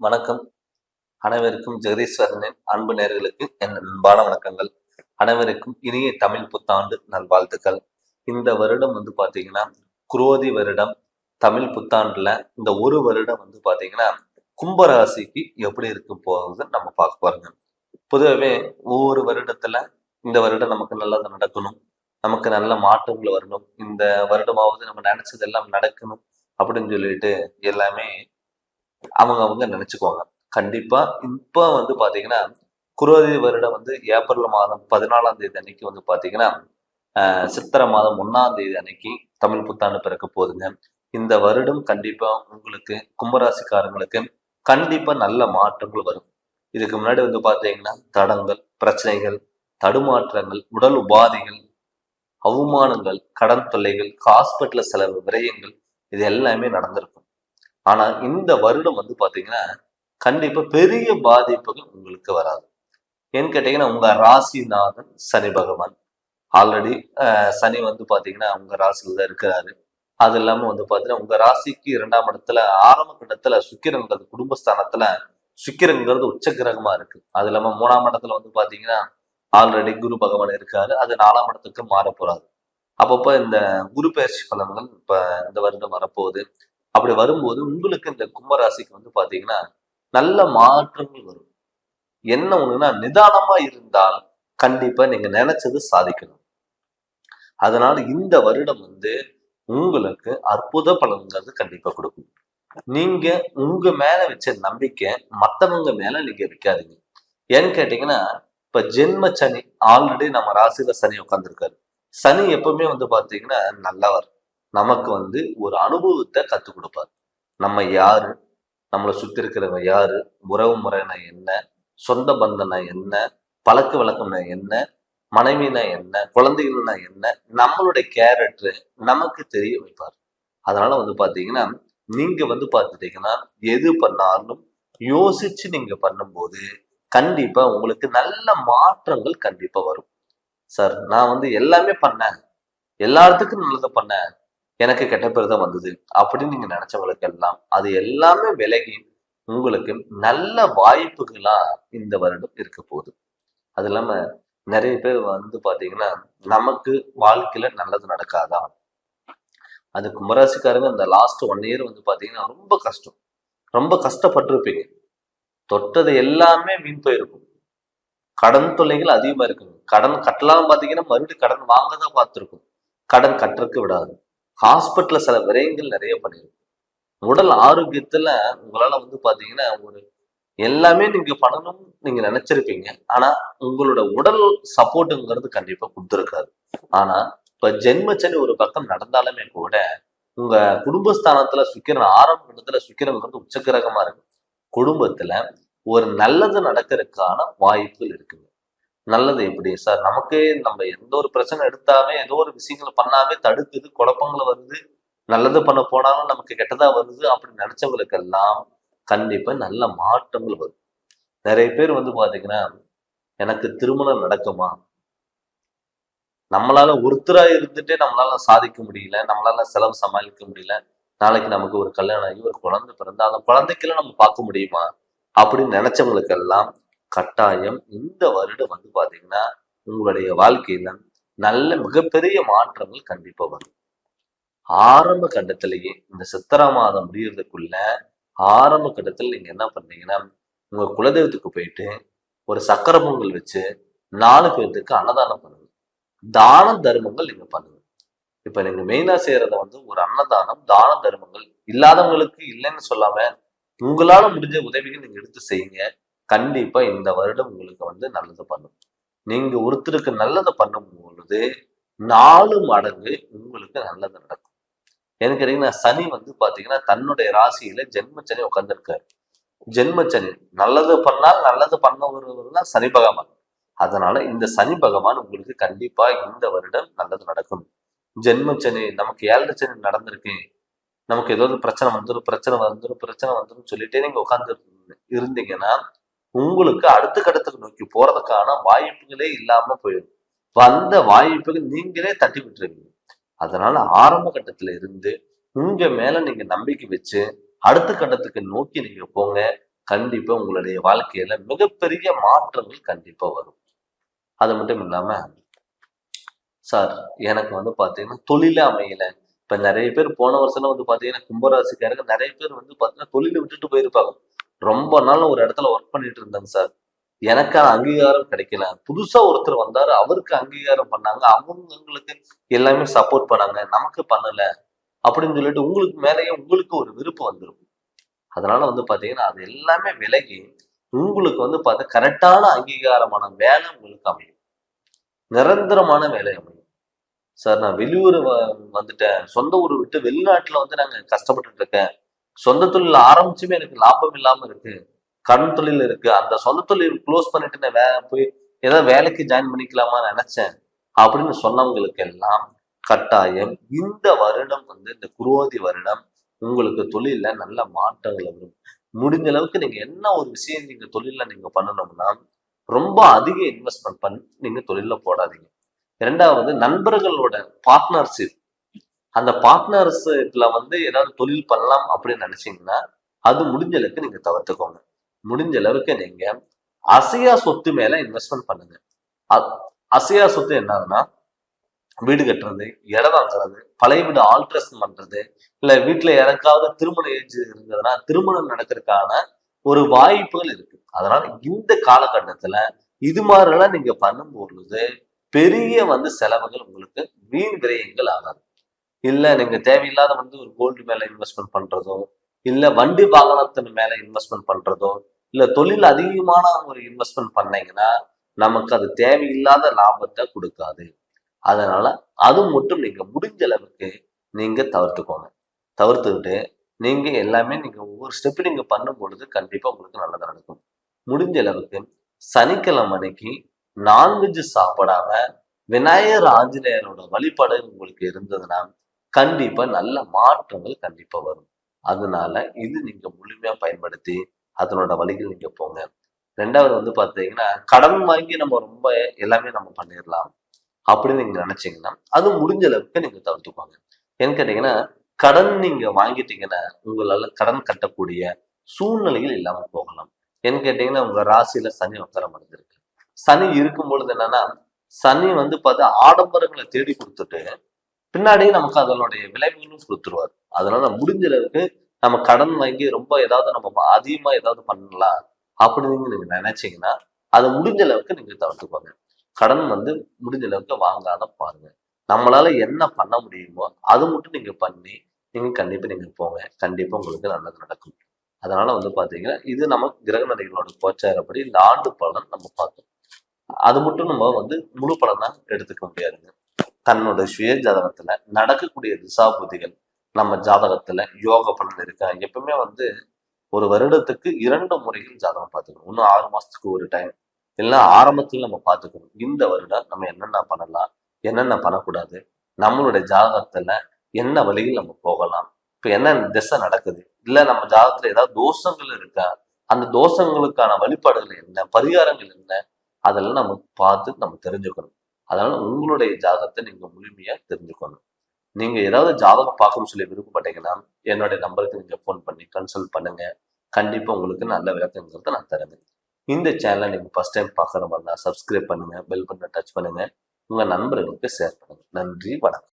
வணக்கம். அனைவருக்கும் ஜெகதீஸ்வரனின் அன்பு நேர்களுக்கு என் அன்பான வணக்கங்கள். அனைவருக்கும் இனிய தமிழ் புத்தாண்டு நல்வாழ்த்துக்கள். இந்த வருடம் வந்து பாத்தீங்கன்னா குரோதி வருடம். தமிழ் புத்தாண்டுல இந்த ஒரு வருடம் வந்து பாத்தீங்கன்னா கும்பராசிக்கு எப்படி இருக்க போகுது நம்ம பார்க்க போறோங்க. பொதுவாகவே ஒவ்வொரு வருடத்துல இந்த வருடம் நமக்கு நல்லது நடக்கணும். நமக்கு நல்ல மாற்றங்கள் வரணும். இந்த வருடமாவது நம்ம நினைச்சதெல்லாம் நடக்கணும் அப்படின்னு சொல்லிட்டு எல்லாமே அவங்க அவங்க நினைச்சுக்குவாங்க. கண்டிப்பா இப்போ வந்து பாத்தீங்கன்னா குரோதி வருடம் வந்து ஏப்ரல் மாதம் பதினாலாம் தேதி அன்னைக்கு வந்து பாத்தீங்கன்னா சித்திரை மாதம் ஒன்னாம் தேதி அன்னைக்கு தமிழ் புத்தாண்டு பிறக்க போகுதுங்க. இந்த வருடம் கண்டிப்பா உங்களுக்கு கும்பராசிக்காரங்களுக்கு கண்டிப்பா நல்ல மாற்றங்கள் வரும். இதுக்கு முன்னாடி வந்து பாத்தீங்கன்னா தடங்கள் பிரச்சனைகள் தடுமாற்றங்கள் உடல் உபாதைகள் அவமானங்கள் கடன் தொல்லைகள் ஹாஸ்பிட்டல் செலவு விரயங்கள் இது எல்லாமே நடந்திருக்கும். ஆனா இந்த வருடம் வந்து பாத்தீங்கன்னா கண்டிப்பா பெரிய பாதிப்புகள் உங்களுக்கு வராது. ஏன்னு கேட்டீங்கன்னா உங்க ராசிநாதன் சனி பகவான். ஆல்ரெடி சனி வந்து பாத்தீங்கன்னா உங்க ராசியில தான் இருக்கிறாரு. அது இல்லாம வந்து பாத்தீங்கன்னா உங்க ராசிக்கு இரண்டாம் இடத்துல ஆரம்ப கட்டத்துல சுக்கிரங்கிறது குடும்பஸ்தானத்துல சுக்கிரங்கிறது உச்ச கிரகமா இருக்கு. அது இல்லாம மூணாம் இடத்துல வந்து பாத்தீங்கன்னா ஆல்ரெடி குரு பகவான் இருக்காரு. அது நாலாம் இடத்துக்கு மாற போறாரு அப்பப்போ இந்த குரு பயிற்சி பலன்கள் இப்ப இந்த வருடம் வரப்போகுது. அப்படி வரும்போது உங்களுக்கு இந்த கும்பராசிக்கு வந்து பாத்தீங்கன்னா நல்ல மாற்றங்கள் வரும். என்ன ஒண்ணுன்னா நிதானமா இருந்தால் கண்டிப்பா நீங்க நினைச்சது சாதிக்கணும். அதனால இந்த வருடம் வந்து உங்களுக்கு அற்புத பலன்கிறது கண்டிப்பா கொடுக்கும். நீங்க உங்க மேல வச்ச நம்பிக்கை மத்தவங்க மேல நீங்க வைக்காதீங்க. ஏன்னு கேட்டீங்கன்னா இப்ப ஜென்ம சனி ஆல்ரெடி நம்ம ராசியில சனி உட்காந்துருக்காரு சனி எப்பவுமே வந்து பாத்தீங்கன்னா நல்லவர். நமக்கு வந்து ஒரு அனுபவத்தை கத்துக் கொடுப்பார். நம்ம யாரு? நம்மளை சுத்தி இருக்கிறவங்க யாரு? உறவு முறைனா என்ன? சொந்த பந்தனா என்ன? பழக்க வழக்கம்னா என்ன? மனைவினா என்ன? குழந்தைகள்னா என்ன? நம்மளுடைய கேரக்டர் நமக்கு தெரிய வைப்பார். அதனால வந்து பாத்தீங்கன்னா நீங்க வந்து பார்த்துட்டீங்கன்னா எது பண்ணாலும் யோசிச்சு நீங்க பண்ணும்போது கண்டிப்பா உங்களுக்கு நல்ல மாற்றங்கள் கண்டிப்பா வரும். சார் நான் வந்து எல்லாமே பண்ணேன். எல்லாத்துக்கும் நல்லதை பண்ணேன். எனக்கு கெட்ட பேர் தான் வந்தது அப்படின்னு நீங்க நினைச்சவங்களுக்கு எல்லாம் அது எல்லாமே விலகி உங்களுக்கு நல்ல வாய்ப்புகளா இந்த வருடம் இருக்க போகுது. அது இல்லாம நிறைய பேர் வந்து பாத்தீங்கன்னா நமக்கு வாழ்க்கையில நல்லது நடக்காதா? அது கும்பராசிக்காரங்க இந்த லாஸ்ட் ஒன் இயர் வந்து பாத்தீங்கன்னா ரொம்ப கஷ்டம். ரொம்ப கஷ்டப்பட்டிருப்பீங்க. தொட்டது எல்லாமே வீண் போயிருக்கும். கடன் தொல்லைகள் அதிகமா இருக்கும் கடன் கட்டலாம் பாத்தீங்கன்னா மறுபடியும் கடன் வாங்க தான் பார்த்துருக்கும். கடன் கட்டுறதுக்கு விடாது. ஹாஸ்பிட்டல்ல சில விரயங்கள் நிறைய பண்ணிருக்கும். உடல் ஆரோக்கியத்துல உங்களால வந்து பாத்தீங்கன்னா ஒரு எல்லாமே நீங்க பண்ணணும் நீங்க நினைச்சிருப்பீங்க ஆனா உங்களோட உடல் சப்போர்ட்டுங்கிறது கண்டிப்பா கொடுத்துருக்காது. ஆனா இப்ப ஜென்மச்சனி ஒரு பக்கம் நடந்தாலுமே கூட உங்க குடும்பஸ்தானத்துல சுக்கிரன் ஆரம்ப இடத்துல சுக்கிரங்கிறது உச்சக்கிரகமா இருக்கு குடும்பத்துல ஒரு நல்லது நடக்கிறதுக்கான வாய்ப்புகள் இருக்குங்க. நல்லது எப்படி? சார் நமக்கே நம்ம எந்த ஒரு பிரச்சனை எடுத்தாமே ஏதோ ஒரு விஷயங்களை பண்ணாமே தடுக்குது குழப்பங்கள் வருது. நல்லது பண்ண போனாலும் நமக்கு கெட்டதா வருது. அப்படி நினைச்சவங்களுக்கெல்லாம் கண்டிப்பா நல்ல மாற்றங்கள் வரும். நிறைய பேர் வந்து பாத்தீங்கன்னா எனக்கு திருமணம் நடக்குமா? நம்மளால ஒருத்தரா இருந்துட்டே நம்மளால சாதிக்க முடியல. நம்மளால செலவு சமாளிக்க முடியல. நாளைக்கு நமக்கு ஒரு கல்யாணம் ஆகி ஒரு குழந்தை பிறந்தா அந்த குழந்தைக்கெல்லாம் நம்ம பார்க்க முடியுமா? அப்படின்னு நினைச்சவங்களுக்கெல்லாம் கட்டாயம் இந்த வருடம் வந்து பாத்தீங்கன்னா உங்களுடைய வாழ்க்கையில நல்ல மிகப்பெரிய மாற்றங்கள் கண்டிப்பா வரும். ஆரம்ப கட்டத்திலேயே இந்த சித்திரை மாதம் முடியறதுக்குள்ள ஆரம்ப கட்டத்தில் நீங்க என்ன பண்ணீங்கன்னா உங்க குலதெய்வத்துக்கு போயிட்டு ஒரு சக்கர பொங்கல் வச்சு நாலு பேர்த்துக்கு அன்னதானம் பண்ணுங்க தான தர்மங்கள் நீங்க பண்ணுங்க இப்ப நீங்க மெயினா செய்யறத வந்து ஒரு அன்னதானம் தான தர்மங்கள் இல்லாதவங்களுக்கு இல்லைன்னு சொல்லாம உங்களால முடிஞ்ச உதவிகள் நீங்க எடுத்து செய்யுங்க. கண்டிப்பா இந்த வருடம் உங்களுக்கு வந்து நல்லது பண்ணும். நீங்க ஒருத்தருக்கு நல்லதை பண்ணும் பொழுது நாலு மடங்கு உங்களுக்கு நல்லது நடக்கும். எனக்கு கேட்டீங்கன்னா சனி வந்து பாத்தீங்கன்னா தன்னுடைய ராசியில ஜென்ம சனி உட்காந்துருக்காரு ஜென்ம சனி நல்லது பண்ணால் நல்லது பண்ண தான் சனி பகவான். அதனால இந்த சனி பகவான் உங்களுக்கு கண்டிப்பா இந்த வருடம் நல்லது நடக்கும். ஜென்ம சனி நமக்கு ஏழரை சனி நடந்திருக்கு. நமக்கு ஏதாவது பிரச்சனை வந்துடும் பிரச்சனை வந்துடும் பிரச்சனை வந்துடும் சொல்லிட்டே நீங்க உட்கார்ந்து இருந்தீங்கன்னா உங்களுக்கு அடுத்த கட்டத்துக்கு நோக்கி போறதுக்கான வாய்ப்புகளே இல்லாம போயிடும். வந்த வாய்ப்புகள் நீங்களே தட்டி விட்டுருவீங்க. அதனால ஆரம்ப கட்டத்துல இருந்து உங்க மேல நீங்க நம்பிக்கை வச்சு அடுத்த கட்டத்துக்கு நோக்கி நீங்க போங்க. கண்டிப்பா உங்களுடைய வாழ்க்கையில மிகப்பெரிய மாற்றங்கள் கண்டிப்பா வரும். அது மட்டும் இல்லாம சார் எனக்கு வந்து பாத்தீங்கன்னா தொழில அமையல. இப்ப நிறைய பேர் போன வருஷம் வந்து பாத்தீங்கன்னா கும்பராசிக்காரங்க நிறைய பேர் வந்து பாத்தீங்கன்னா தொழிலை விட்டுட்டு போயிருப்பாங்க. ரொம்ப நாள் ஒரு இடத்துல ஒர்க் பண்ணிட்டு இருந்தேங்க சார் எனக்கான அங்கீகாரம் கிடைக்கல. புதுசா ஒருத்தர் வந்தாரு. அவருக்கு அங்கீகாரம் பண்ணாங்க. அவங்களுக்கு எல்லாமே சப்போர்ட் பண்ணாங்க. நமக்கு பண்ணல அப்படின்னு சொல்லிட்டு உங்களுக்கு மேலேயே உங்களுக்கு ஒரு விருப்பம் வந்துடும் அதனால வந்து பாத்தீங்கன்னா அது எல்லாமே விலகி உங்களுக்கு வந்து பார்த்தா கரெக்டான அங்கீகாரமான வேலை உங்களுக்கு அமையும். நிரந்தரமான வேலை அமையும். சார் நான் வெளியூர் வ- வந்துட்டேன். சொந்த ஊர் விட்டு வெளிநாட்டுல வந்து நாங்க கஷ்டப்பட்டுட்டு இருக்கேன். சொந்த தொழில் ஆரம்பிச்சுமே எனக்கு லாபம் இல்லாம இருக்கு. கடன் தொழில் இருக்கு. அந்த சொந்த தொழில் க்ளோஸ் பண்ணிட்டு நான் வே போய் ஏதாவது வேலைக்கு ஜாயின் பண்ணிக்கலாமா நினைச்சேன். அப்படின்னு சொன்னவங்களுக்கு எல்லாம் கட்டாயம் இந்த வருடம் வந்து இந்த குரோதி வருடம் உங்களுக்கு தொழில நல்ல மாற்றங்கள் வரும். முடிஞ்ச அளவுக்கு நீங்க என்ன ஒரு விஷயம் நீங்க தொழில நீங்க பண்ணணும்னா ரொம்ப அதிக இன்வெஸ்ட்மெண்ட் பண்ணி நீங்க தொழில போடாதீங்க. இரண்டாவது நண்பர்களோட பார்ட்னர்ஷிப் அந்த பார்ட்னர்ஸ்ல வந்து ஏதாவது தொழில் பண்ணலாம் அப்படின்னு நினைச்சீங்கன்னா அது முடிஞ்ச அளவுக்கு நீங்க தவிர்த்துக்கோங்க. முடிஞ்ச அளவுக்கு நீங்க அசையா சொத்து மேல இன்வெஸ்ட்மெண்ட் பண்ணுங்க. அசையா சொத்து என்னதுன்னா வீடு கட்டுறது இடம் வாங்குறது பழைய வீடு ஆல்ட்ரேஷன் பண்றது இல்ல வீட்டுல யாருக்காவது திருமண ஏஜ் இருந்ததுன்னா திருமணம் நடக்கிறதுக்கான ஒரு வாய்ப்புகள் இருக்கு. அதனால இந்த காலகட்டத்துல இது மாதிரிலாம் நீங்க பண்ணும் பொழுது பெரிய வந்து செலவுகள் உங்களுக்கு வீண் விரயங்கள் ஆகாது. இல்ல நீங்க தேவையில்லாத வந்து ஒரு கோல்டு மேல இன்வெஸ்ட்மெண்ட் பண்றதோ இல்ல வண்டி வாகனத்தின் மேல இன்வெஸ்ட்மெண்ட் பண்றதோ இல்ல தொழில் அதிகமான ஒரு இன்வெஸ்ட்மெண்ட் பண்ணீங்கன்னா நமக்கு அது தேவையில்லாத லாபத்தை கொடுக்காது. அதனால அது மட்டும் நீங்க முடிஞ்ச அளவுக்கு நீங்க தவிர்த்துக்கோங்க. தவிர்த்துக்கிட்டு நீங்க எல்லாமே நீங்க ஒவ்வொரு ஸ்டெப் நீங்க பண்ணும் பொழுது கண்டிப்பா உங்களுக்கு நல்லது நடக்கும். முடிஞ்ச அளவுக்கு சனிக்கிழமை அன்னைக்கு நான்வெஜ் சாப்பிடாம விநாயகர் ஆஞ்சநேயரோட வழிபாடு உங்களுக்கு இருந்ததுன்னா கண்டிப்பா நல்ல மாற்றங்கள் கண்டிப்பா வரும். அதனால இது நீங்க முழுமையா பயன்படுத்தி அதனோட வழிகள் நீங்க போங்க. ரெண்டாவது வந்து பாத்தீங்கன்னா கடன் வாங்கி நம்ம ரொம்ப எல்லாமே நம்ம பண்ணிடலாம் அப்படின்னு நீங்க நினைச்சீங்கன்னா அது முடிஞ்ச அளவுக்கு நீங்க தவிர்த்துக்கோங்க. ஏன்னு கேட்டீங்கன்னா கடன் நீங்க வாங்கிட்டீங்கன்னா உங்களால கடன் கட்டக்கூடிய சூழ்நிலைகள் இல்லாம போகலாம். ஏன்னு கேட்டீங்கன்னா உங்க ராசியில சனி உக்கரம் அடைஞ்சிருக்கு. சனி இருக்கும் பொழுது என்னன்னா சனி வந்து பார்த்தா ஆடம்பரங்களை தேடி கொடுத்துட்டு பின்னாடி நமக்கு அதனுடைய விளைவுகளும் கொடுத்துருவார். அதனால முடிஞ்ச அளவுக்கு நம்ம கடன் வாங்கி ரொம்ப ஏதாவது நம்ம அதிகமா ஏதாவது பண்ணலாம் அப்படின்னு நீங்க நினைச்சீங்கன்னா அதை முடிஞ்ச அளவுக்கு நீங்க தவிர்த்துக்கோங்க. கடன் வந்து முடிஞ்ச அளவுக்கு வாங்காத பாருங்க. நம்மளால என்ன பண்ண முடியுமோ அது மட்டும் நீங்க பண்ணி நீங்க கண்டிப்பா நீங்க போங்க. கண்டிப்பா உங்களுக்கு நல்லது நடக்கும். அதனால வந்து பாத்தீங்கன்னா இது நம்ம கிரக நதிகளோட கோச்சாரப்படி இந்த ஆண்டு பலன் நம்ம பார்த்தோம். அது மட்டும் நம்ம வந்து முழு பலனா எடுத்துக்க முடியாதுங்க. தன்னோட சுய ஜாதகத்துல நடக்கக்கூடிய திசாபுதிகள் நம்ம ஜாதகத்துல யோக பலன் இருக்கா? எப்பவுமே வந்து ஒரு வருடத்துக்கு இரண்டு முறைகள் ஜாதகம் பார்த்துக்கணும். இன்னும் ஆறு மாசத்துக்கு ஒரு டைம் இல்லைன்னா ஆரம்பத்துல நம்ம பார்த்துக்கணும். இந்த வருடம் நம்ம என்னென்ன பண்ணலாம்? என்னென்ன பண்ணக்கூடாது? நம்மளுடைய ஜாதகத்துல என்ன வழியில் நம்ம போகலாம்? இப்ப என்ன திசை நடக்குது? இல்ல நம்ம ஜாதகத்துல ஏதாவது தோஷங்கள் இருக்கா? அந்த தோஷங்களுக்கான வழிபாடுகள் என்ன? பரிகாரங்கள் என்ன? அதெல்லாம் நம்ம பார்த்து நம்ம தெரிஞ்சுக்கணும். அதனால உங்களுடைய ஜாதகத்தை நீங்க முழுமையா தெரிஞ்சுக்கணும். நீங்க ஏதாவது ஜாதகம் பார்க்கணும்னு சொல்லி விருப்பப்பட்டீங்கன்னா என்னுடைய நம்பருக்கு நீங்க ஃபோன் பண்ணி கன்சல்ட் பண்ணுங்க. கண்டிப்பா உங்களுக்கு நல்ல விளக்கங்கிறத நான் தருவேன். இந்த சேனலை நீங்க ஃபர்ஸ்ட் டைம் பார்க்குற மாதிரி சப்ஸ்கிரைப் பண்ணுங்க பெல் பட்டனை டச் பண்ணுங்க. உங்க நண்பர்களுக்கு ஷேர் பண்ணுங்க. நன்றி வணக்கம்.